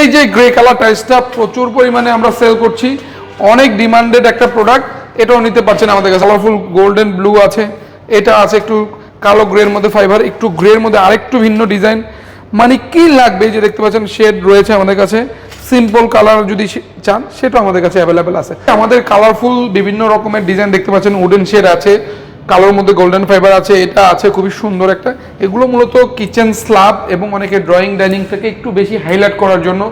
এই যে grey colour টাইলসটা প্রচুর পরিমাণে আমরা সেল করছি। অনেক ডিমান্ডেড একটা প্রোডাক্ট এটাও নিতে পারছেন আমাদের কাছে। কালারফুল গোল্ডেন ব্লু আছে, এটা আছে একটু কালো গ্রের মধ্যে ফাইবার একটু গ্রের মধ্যে আরেকটু ভিন্ন ডিজাইন মানে কি লাগবে যে দেখতে পাচ্ছেন শেড রয়েছে আমাদের কাছে। সিম্পল কালার যদি চান, সেটাও আমাদের কাছে অ্যাভেলেবেল আছে। আমাদের কালারফুল বিভিন্ন রকমের ডিজাইন দেখতে পাচ্ছেন উডেন শেড আছে কালোর মধ্যে গোল্ডেন ফাইবার আছে, এটা আছে খুবই সুন্দর একটা। এগুলো মূলত কিচেন স্ল্যাব এবং অনেকে ড্রয়িং ডাইনিং থেকে একটু বেশি হাইলাইট করার জন্য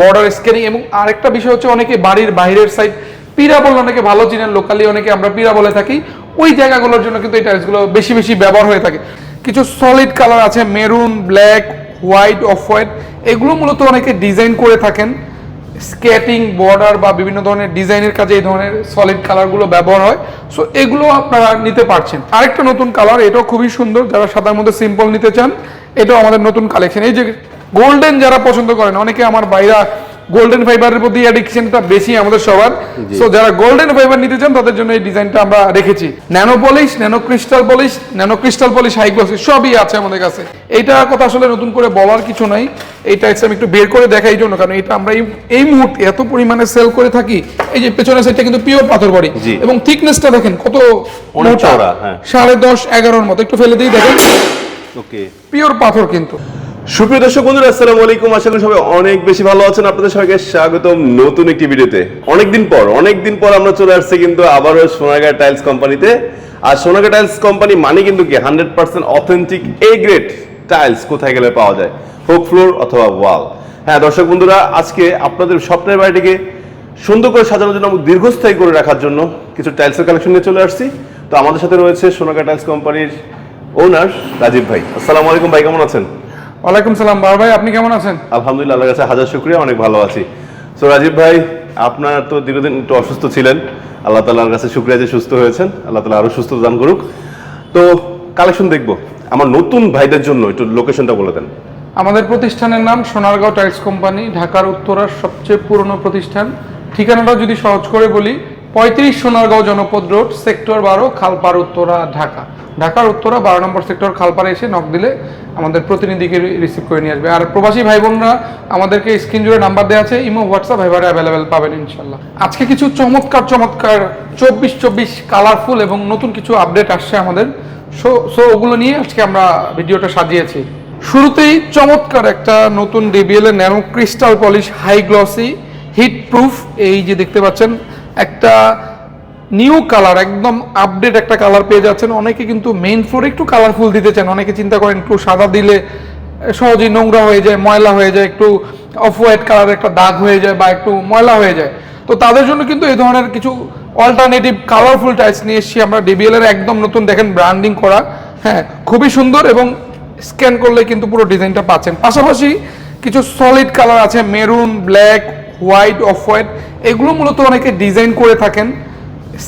বর্ডার স্ক্যানিং এবং আরেকটা বিষয় হচ্ছে অনেকে বাড়ির বাইরের সাইড পিরা বলে অনেকে ভালো চিনেন লোকালি অনেকে আমরা পিরা বলে থাকি। ওই জায়গাগুলোর জন্য কিন্তু এই টাইলসগুলো বেশি বেশি ব্যবহার হয়ে থাকে। কিছু সলিড কালার আছে maroon black white off white এগুলো মূলত অনেকে ডিজাইন করে থাকেন। স্কেটিং, বর্ডার বা বিভিন্ন ধরনের ডিজাইনের কাজে এই ধরনের সলিড কালারগুলো ব্যবহার হয়। সো এগুলো আপনারা নিতে পারছেন। আরেকটা নতুন কালার এটাও খুবই সুন্দর। যারা সাদার মধ্যে সিম্পল নিতে চান, এটাও আমাদের নতুন কালেকশন এই যে গোল্ডেন যারা পছন্দ করেন, অনেকে আমার বাইরা গোল্ডেন ফাইবারের প্রতি অ্যাডিকশনটা বেশি আমাদের সবার। সো যারা গোল্ডেন ফাইবার নিতে চান তাদের জন্য এই ডিজাইনটা আমরা রেখেছি। Nano polish nano crystal polish nano crystal polish high glossy সবই আছে আমাদের কাছে। এইটার কথা আসলে নতুন করে বলার কিছু নাই। এই টাইপস আমি একটু বের করে দেখাই জন্য কারণ এটা আমরা এই- মুহূর্তে এত পরিমাণে সেল করে থাকি এই যে পেছনের সাইডটা কিন্তু পিওর পাথর বাড়ি। এবং থিকনেসটা দেখেন কত মোটা। হ্যাঁ। সাড়ে দশ এগারোর মতো। একটু ফেলে দিয়ে দেখেন। ওকে পিওর পাথর কিন্তু। সুপ্রিয় দর্শক বন্ধুরা, আসসালামু আলাইকুম। আশা করি সবাই অনেক বেশি ভালো আছেন। আপনাদের সবাইকে স্বাগতম নতুন একটি ভিডিওতে। অনেকদিন পর অনেকদিন পর আমরা চলে আসছি কিন্তু আবারও সোনাগা টাইলস কোম্পানিতে। আর সোনাগা টাইলস কোম্পানি মানে কিন্তু কি? Hundred percent authentic A grade tiles কোথায় গেলে পাওয়া যায়? হোক ফ্লোর অথবা ওয়াল। হ্যাঁ দর্শক বন্ধুরা, আজকে আপনাদের স্বপ্নের বাড়িটিকে সুন্দর করে সাজানোর জন্য দীর্ঘস্থায়ী করে রাখার জন্য কিছু টাইলসের কালেকশন নিয়ে চলে আসছি। তো আমাদের সাথে রয়েছে সোনাগা টাইলস কোম্পানির ওনার রাজীব ভাই। আসসালামু আলাইকুম ভাই, কেমন আছেন? ওয়ালাইকুম সালাম বার ভাই আপনি কেমন আছেন? আলহামদুলিল্লাহ আল্লাহর কাছে হাজার শুক্রিয়া অনেক ভালো আছি। তো রাজীব ভাই আপনার তো দীর্ঘদিন একটু অসুস্থ ছিলেন। আল্লাহ তালার কাছে শুক্রিয়া যে সুস্থ হয়েছেন। আল্লাহ তালা আরও সুস্থ দান করুক। তো কালেকশন দেখব। আমার নতুন ভাইদের জন্য একটু লোকেশনটা বলে দেন। আমাদের প্রতিষ্ঠানের নাম সোনারগাঁও টাইলস কোম্পানি ঢাকার উত্তরার সবচেয়ে পুরনো প্রতিষ্ঠান। ঠিকানাটা যদি সহজ করে বলি পঁয়ত্রিশ সোনারগাঁও জনপদ রোড, সেক্টর বারো, খালপাড়, উত্তরা, ঢাকা। ঢাকার উত্তরা, বারো নম্বর সেক্টর, খালপাড়ে এসে নক দিলে আমাদের প্রতিনিধিকে রিসিভ করে নিয়ে আসবে। আর প্রবাসী ভাই বোনরা আমাদেরকে স্ক্রিন জুড়ে নাম্বার দেওয়া আছে, ইমো হোয়াটসঅ্যাপ ভাইবারে অ্যাভেলেবেল পাবেন ইনশাল্লাহ। আজকে কিছু চমৎকার চমৎকার চব্বিশ চব্বিশ কালারফুল এবং নতুন কিছু আপডেট আসছে আমাদের। সো সো ওগুলো নিয়ে আজকে আমরা ভিডিওটা সাজিয়েছি। শুরুতেই চমৎকার একটা নতুন ডিবিএল এর nano crystal polish high glossy heat proof এই যে দেখতে পাচ্ছেন একটা নিউ কালার একদম আপডেট একটা কালার পেয়ে যাচ্ছেন। অনেকে কিন্তু মেইন ফ্লোরে একটু কালারফুল দিতে চান। অনেকে চিন্তা করেন একটু সাদা দিলে সহজেই নোংরা হয়ে যায়, ময়লা হয়ে যায়, একটু অফ হোয়াইট কালার একটা দাগ হয়ে যায় বা একটু ময়লা হয়ে যায়। তো তাদের জন্য কিন্তু এই ধরনের কিছু অল্টারনেটিভ কালারফুল টাইলস নিয়ে এসেছি আমরা। ডিবিএল এর একদম নতুন দেখেন ব্র্যান্ডিং করা। হ্যাঁ খুবই সুন্দর এবং স্ক্যান করলে কিন্তু পুরো ডিজাইনটা পাচ্ছেন। পাশাপাশি কিছু সলিড কালার আছে maroon black white off white এগুলো মূলত অনেকে ডিজাইন করে থাকেন।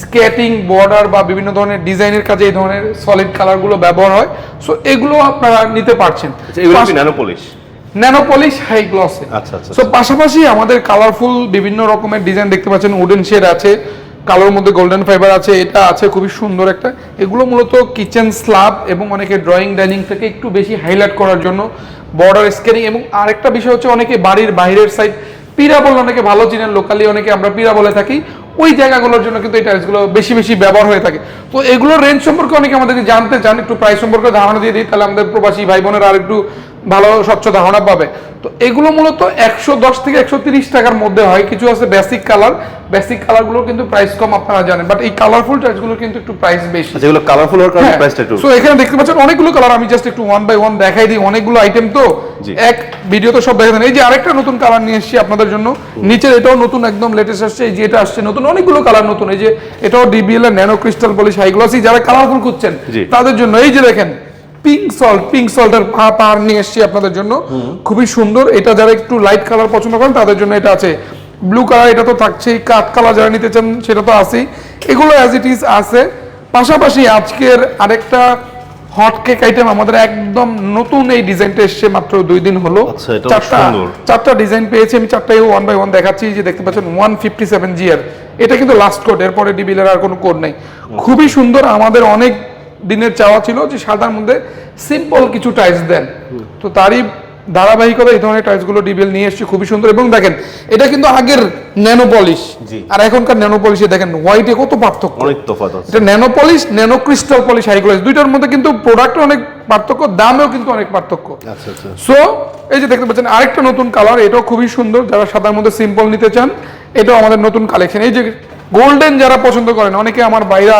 স্কেটিং বর্ডার বা বিভিন্ন ধরনের ডিজাইনের কাজে এই ধরনের সলিড কালারগুলো ব্যবহার হয়। সো এগুলো আপনারা নিতে পারছেন। আচ্ছা, nano polish nano polish high gloss আচ্ছা, আচ্ছা, সো পাশাপাশি আমাদের কালারফুল বিভিন্ন রকমের ডিজাইন দেখতে পাচ্ছেন। উডেন শেড আছে কালোর মধ্যে গোল্ডেন ফাইবার আছে এটা আছে খুবই সুন্দর একটা। এগুলো মূলত কিচেন স্ল্যাব এবং অনেকে ড্রয়িং ডাইনিং থেকে একটু বেশি হাইলাইট করার জন্য। বর্ডার স্ক্যানিং এবং আরেকটা বিষয় হচ্ছে অনেকে বাড়ির বাইরের সাইড পিরা বলে অনেকে ভালো চিনেন, লোকালি অনেকে আমরা পীড়া বলে থাকি। ওই জায়গাগুলোর জন্য কিন্তু এই টাইলসগুলো বেশি বেশি ব্যবহার হয়ে থাকে। তো এগুলোর রেঞ্জ সম্পর্কে অনেকে আমাদেরকে জানতে চান, একটু প্রাইস সম্পর্কে ধারণা দিয়ে দিই, তাহলে আমাদের প্রবাসী ভাই বোনেরা আর একটু ভালো স্বচ্ছ ধারণা পাবে। তো এগুলো মূলত একশো দশ থেকে একশো তিরিশ টাকার মধ্যে হয়। কিছু আছে বেসিক কালার বেসিক কালারগুলো কিন্তু প্রাইস কম আপনারা জানেন। বাট এই কালারফুল টাইলসগুলো কিন্তু একটু প্রাইস বেশি। আচ্ছা এগুলো কালারফুল হওয়ার কারণে প্রাইসটা একটু সো এখানে দেখতে পাচ্ছেন অনেকগুলো কালার আমি জাস্ট একটু ওয়ান বাই ওয়ান দেখাই দিই। অনেকগুলো আইটেম তো এক ভিডিও তো সব দেখা দেন এই যে আরেকটা নতুন কালার নিয়ে এসেছি আপনাদের জন্য। নিচের এটাও নতুন একদম লেটেস্ট আসছে। এই যে এটা আসছে নতুন অনেকগুলো কালার নতুন। এই যে এটাও ডিবিএল এর ন্যানো ক্রিস্টাল পলিশ হাইগ্লসি যারা কালারফুল খুঁজছেন। তাদের জন্য এই যে দেখেন পিঙ্ক সল্ট পিঙ্ক সল্টের পাহাড় নিয়ে এসেছি আপনাদের জন্য। খুবই সুন্দর। এটা যারা একটু লাইট কালার পছন্দ করেন তাদের জন্য এটা আছে। ব্লু কালার এটা তো থাকছেই কাঠ কালার যারা নিতে চান সেটা তো আছেই। এগুলো অ্যাজ ইট ইজ আছে। পাশাপাশি আজকের আরেকটা হট কেক আইটেম আমাদের একদম নতুন এই ডিজাইনটা এসছে মাত্র দুই দিন হলো। আচ্ছা, চারটা চারটা ডিজাইন পেয়েছি আমি চারটাই ওয়ান বাই ওয়ান দেখাচ্ছি যে দেখতে পাচ্ছেন ওয়ান ফিফটি সেভেন জিয়ার এটা কিন্তু লাস্ট কোড এরপরে ডিবিলের আর কোনো কোড নেই। খুবই সুন্দর আমাদের অনেক দিনের চাওয়া ছিল যে সাদার মধ্যে সিম্পল কিছু টাইলস দেন। তো তারই ধারাবাহিকতা এই ধরনের টাইলসগুলো ডিবিএল নিয়ে এসেছি খুবই সুন্দর। এবং দেখেন এটা কিন্তু আগের ন্যানো পলিশ আর এখনকার ন্যানো পলিশে দেখেন হোয়াইটে কত পার্থক্য। অনেক তফাৎ আছে। এটা nano polish nano crystal polish high gloss দুইটার মধ্যে কিন্তু প্রোডাক্টে অনেক পার্থক্য দামেও কিন্তু অনেক পার্থক্য। আচ্ছা আচ্ছা। সো এই যে দেখতে পাচ্ছেন আরেকটা নতুন কালার এটাও খুবই সুন্দর। যারা সাদার মধ্যে সিম্পল নিতে চান এটাও আমাদের নতুন কালেকশন এই যে গোল্ডেন যারা পছন্দ করেন অনেকে আমার বাইরা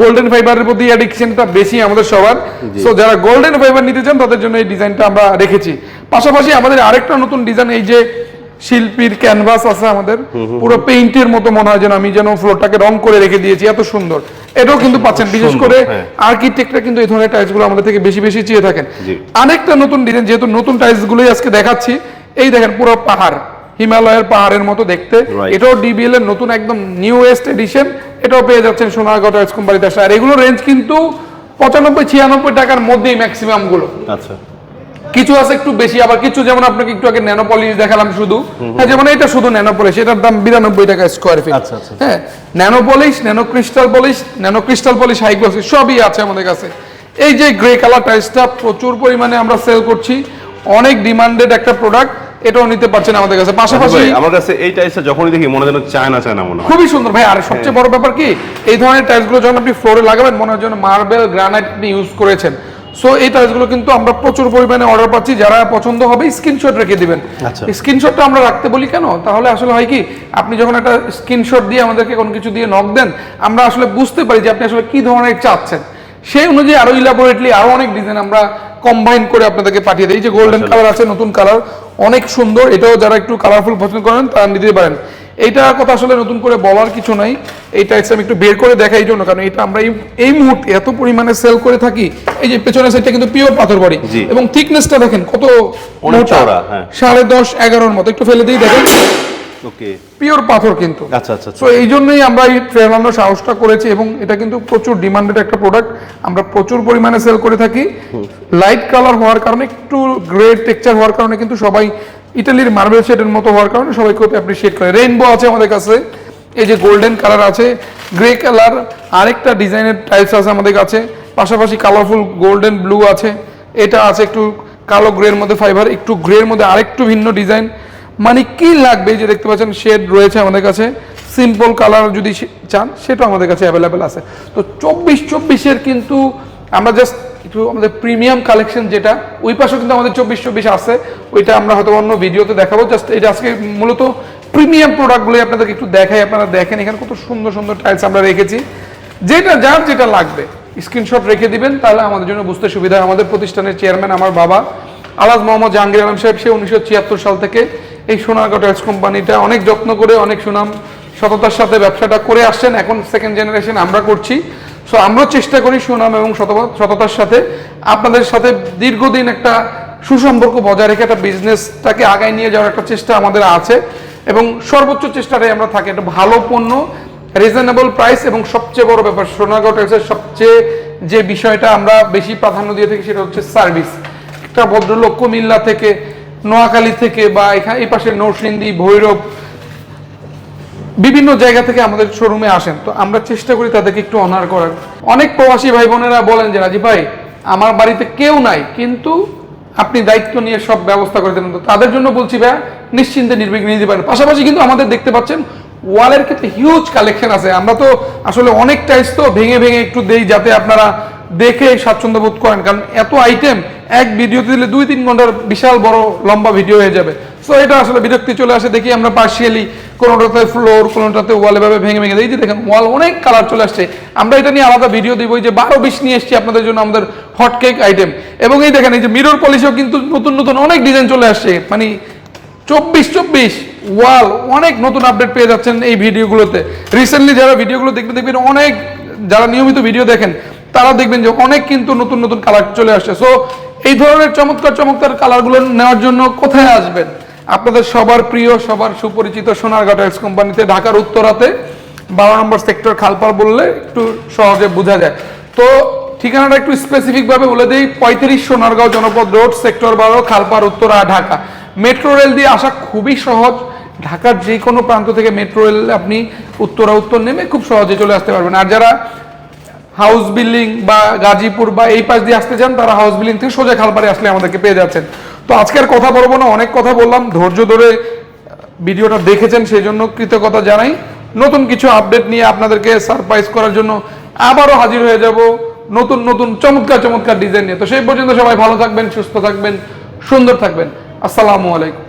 গোল্ডেন ফাইবারের প্রতি অ্যাডিকশনটা বেশি আমাদের সবার। সো যারা গোল্ডেন ফাইবার নিতে চান তাদের জন্য এই ডিজাইনটা আমরা রেখেছি। পাশাপাশি আমাদের আরেকটা নতুন ডিজাইন এই যে শিল্পীর ক্যানভাস আছে আমাদের পুরো পেইন্টের মতো মনে হয় যেন আমি যেন ফ্লোরটাকে রং করে রেখে দিয়েছি এত সুন্দর। এটাও কিন্তু পাচ্ছেন বিশেষ করে হ্যাঁ। আর্কিটেক্টরা কিন্তু এই ধরনের টাইলসগুলো আমাদের থেকে বেশি বেশি চেয়ে থাকেন। আরেকটা নতুন ডিজাইন যেহেতু নতুন টাইলস গুলোই আজকে দেখাচ্ছি এই দেখেন পুরো পাহাড়। হিমালয়ের পাহাড়ের মতো দেখতে। এটাও ডিবিএল এর নতুন একদম নিউয়েস্ট এডিশন এটাও পেয়ে যাচ্ছেন সোনারগাঁও টাইলস কোম্পানিতে আসলে আর এগুলো রেঞ্জ কিন্তু পঁচানব্বই ছিয়ানব্বই টাকার মধ্যেই ম্যাক্সিমামগুলো। আচ্ছা। কিছু আছে একটু বেশি আবার কিছু যেমন আপনাকে একটু আগে ন্যানো পলিশ দেখালাম শুধু। হ্যাঁ যেমন এটা শুধু ন্যানো পলিশ এটার দাম বিরানব্বই টাকা স্কোয়ার ফিট আচ্ছা, আচ্ছা। হ্যাঁ nano polish nano crystal polish nano crystal polish high glossy সবই আছে আমাদের কাছে। এই যে গ্রে কালার টাইলসটা প্রচুর পরিমাণে আমরা সেল করছি। অনেক ডিমান্ডেড একটা প্রোডাক্ট এটাও নিতে পারছেন আমাদের কাছে। পাশাপাশি আমার কাছে এই টাইলসটা যখনই দেখি মনে যেন চায়না চায়না মনে হয়। খুবই সুন্দর। ভাই আর সবচেয়ে বড় ব্যাপার কি এই ধরনের টাইলসগুলো যখন আপনি ফ্লোরে লাগাবেন মনে হয় যেন মার্বেল গ্রানাইট আপনি ইউজ করেছেন। সো এই টাইলসগুলো কিন্তু আমরা প্রচুর পরিমাণে অর্ডার পাচ্ছি। যারা পছন্দ হবে স্ক্রিনশট রেখে দিবেন। আচ্ছা। স্ক্রিনশটটা আমরা রাখতে বলি কেন? তাহলে আসলে হয় কি আপনি যখন একটা স্ক্রিনশট দিয়ে আমাদেরকে কোনো কিছু দিয়ে নক দেন আমরা আসলে বুঝতে পারি যে আপনি আসলে কি ধরনের চাচ্ছেন। সেই অনুযায়ী আরও ইলাবোরেটলি আরও অনেক ডিজাইন আমরা কম্বাইন করে আপনাদেরকে পাঠিয়ে দিই। যে গোল্ডেন কালার আছে নতুন কালার অনেক সুন্দর। এটাও যারা একটু কালারফুল পছন্দ করেন তারা নিতে পারেন। এইটার কথা আসলে নতুন করে বলার কিছু নাই। এই টাইপস আমি একটু বের করে দেখাই জন্য কারণ এটা আমরা এই- এই মুহূর্তে এত পরিমাণে সেল করে থাকি। এই যে পেছনের সাইডটা কিন্তু পিওর পাথর বাড়ি। এবং থিকনেসটা দেখেন কত মোটা। হ্যাঁ। সাড়ে দশ এগারোর মতো। একটু ফেলে দিই দেখেন। ওকে। পিওর পাথর কিন্তু। আচ্ছা আচ্ছা সো এই জন্যই আমরা এই ট্রেলানোর সাহসটা করেছি এবং এটা কিন্তু প্রচুর ডিমান্ডেড একটা প্রোডাক্ট আমরা প্রচুর পরিমাণে সেল করে থাকি। লাইট কালার হওয়ার কারণে একটু গ্রে টেক্সচার হওয়ার কারণে কিন্তু সবাই ইটালির মার্বেল শেডের মতো হওয়ার কারণে সবাই খুব অ্যাপ্রিসিয়েট করে রেইনবো আছে আমাদের কাছে। এই যে গোল্ডেন কালার আছে গ্রে কালার আরেকটা ডিজাইনের টাইলস আছে আমাদের কাছে। পাশাপাশি কালারফুল গোল্ডেন ব্লু আছে। এটা আছে একটু কালো গ্রের মধ্যে ফাইবার একটু গ্রের মধ্যে আরেকটু ভিন্ন ডিজাইন মানে কি লাগবে যে দেখতে পাচ্ছেন শেড রয়েছে আমাদের কাছে। সিম্পল কালার যদি চান, সেটাও আমাদের কাছে অ্যাভেলেবেল আছে। তো চব্বিশ চব্বিশের কিন্তু আমরা জাস্ট একটু আমাদের প্রিমিয়াম কালেকশন যেটা, ওই পাশেও কিন্তু আমাদের চব্বিশ চব্বিশ আছে। ওইটা আমরা হয়তো অন্য ভিডিওতে দেখাবো। জাস্ট এটা আজকে মূলত প্রিমিয়াম প্রোডাক্টগুলোই আপনাদেরকে একটু দেখাই। আপনারা দেখেন এখানে কত সুন্দর সুন্দর টাইলস আমরা রেখেছি। যেটা যার যেটা লাগবে স্ক্রিনশট রেখে দিবেন, তাহলে আমাদের জন্য বুঝতে সুবিধা আমাদের প্রতিষ্ঠানের চেয়ারম্যান আমার বাবা, আলাজ মোহাম্মদ জাহাঙ্গীর আলম সাহেব, সে উনিশশো ছিয়াত্তর সাল থেকে এই সোনারগাঁও টাইলস কোম্পানিটা অনেক যত্ন করে, অনেক সুনাম, সততার সাথে ব্যবসাটা করে আসছেন। এখন সেকেন্ড জেনারেশন আমরা করছি। সো আমরাও চেষ্টা করি সুনাম এবং সততার সাথে আপনাদের সাথে দীর্ঘদিন একটা সুসম্পর্ক বজায় রেখে একটা বিজনেসটাকে আগায় নিয়ে যাওয়ার একটা চেষ্টা আমাদের আছে এবং সর্বোচ্চ চেষ্টাটাই আমরা থাকি। একটা ভালো পণ্য রিজনেবল প্রাইস এবং সবচেয়ে বড় ব্যাপার সোনারগাঁও টাইলসের সবচেয়ে যে বিষয়টা আমরা বেশি প্রাধান্য দিয়ে থাকি সেটা হচ্ছে সার্ভিস একটা ভদ্রলোক কুমিল্লা থেকে নোয়াখালী থেকে বা এখানে এই পাশে নরসিংদী, ভৈরব, বিভিন্ন জায়গা থেকে আমাদের শোরুমে আসেন। তো আমরা চেষ্টা করি তাদেরকে একটু অনার করার। অনেক প্রবাসী ভাই বোনেরা বলেন যে, রাজীব ভাই, আমার বাড়িতে কেউ নাই, কিন্তু আপনি দায়িত্ব নিয়ে সব ব্যবস্থা করে দেবেন। তো তাদের জন্য বলছি ভাই নিশ্চিন্তে নির্বিঘ্নে নিতে পারেন। পাশাপাশি কিন্তু আমাদের দেখতে পাচ্ছেন, ওয়ালের ক্ষেত্রে হিউজ কালেকশন আছে। আমরা তো আসলে অনেক টাইলস তো ভেঙে ভেঙে একটু দেই যাতে আপনারা দেখে স্বাচ্ছন্দ্য বোধ করেন, কারণ এত আইটেম এক ভিডিওতে দিলে দুই তিন ঘণ্টার বিশাল বড় লম্বা ভিডিও হয়ে যাবে। সো এটা আসলে বিরক্তি চলে আসে, দেখি আমরা পার্শিয়ালি কোনোটাতে ফ্লোর কোনোটাতে ওয়াল এভাবে ভেঙে ভেঙে দিই দেখেন ওয়াল অনেক কালার চলে আসছে। আমরা এটা নিয়ে আলাদা ভিডিও দিব যে বারো বিশ নিয়ে এসেছি আপনাদের জন্য আমাদের হট কেক আইটেম এবং এই দেখেন, এই যে মিরর পলিশেও কিন্তু নতুন নতুন অনেক ডিজাইন চলে আসছে। মানে চব্বিশ চব্বিশ ওয়াল অনেক নতুন আপডেট পেয়ে যাচ্ছেন এই ভিডিওগুলোতে রিসেন্টলি যারা ভিডিওগুলো দেখবেন দেখবেন, অনেক যারা নিয়মিত ভিডিও দেখেন তারা দেখবেন যে অনেক কিন্তু নতুন নতুন কালার চলে আসছে। সো এই ধরনের চমৎকার চমৎকার কালারগুলো নেওয়ার জন্য কোথায় আসবেন? আপনাদের সবার প্রিয়, সবার সুপরিচিত সোনারগাঁ টাইলস কোম্পানিতে ঢাকার উত্তরাতে, বারো নম্বর সেক্টর খালপার বললে একটু সহজে বোঝা যায়। তো, ঠিকানাটা একটু স্পেসিফিক ভাবে বলে দিই, পঁয়ত্রিশ সোনারগাঁও জনপদ রোড সেক্টর বারো খালপার উত্তরা, ঢাকা। মেট্রো রেল দিয়ে আসা খুবই সহজ। ঢাকার যে কোনো প্রান্ত থেকে মেট্রো রেল আপনি উত্তরা উত্তর নেমে খুব সহজে চলে আসতে পারবেন। আর যারা হাউস বিল্ডিং বা গাজীপুর বা এই পাশ দিয়ে আসতে চান, তারা হাউস বিল্ডিং থেকে সোজা খালপাড়ে আসলে আমাদেরকে পেয়ে যাচ্ছেন। তো আজকের কথা বলব না, অনেক কথা বললাম, ধৈর্য ধরে ভিডিওটা দেখেছেন সেই জন্য কৃতজ্ঞতা জানাই। নতুন কিছু আপডেট নিয়ে আপনাদেরকে সারপ্রাইজ করার জন্য আবারও হাজির হয়ে যাব নতুন নতুন, চমৎকার চমৎকার ডিজাইন নিয়ে। তো সেই পর্যন্ত সবাই ভালো থাকবেন, সুস্থ থাকবেন, সুন্দর থাকবেন। আসসালামু আলাইকুম।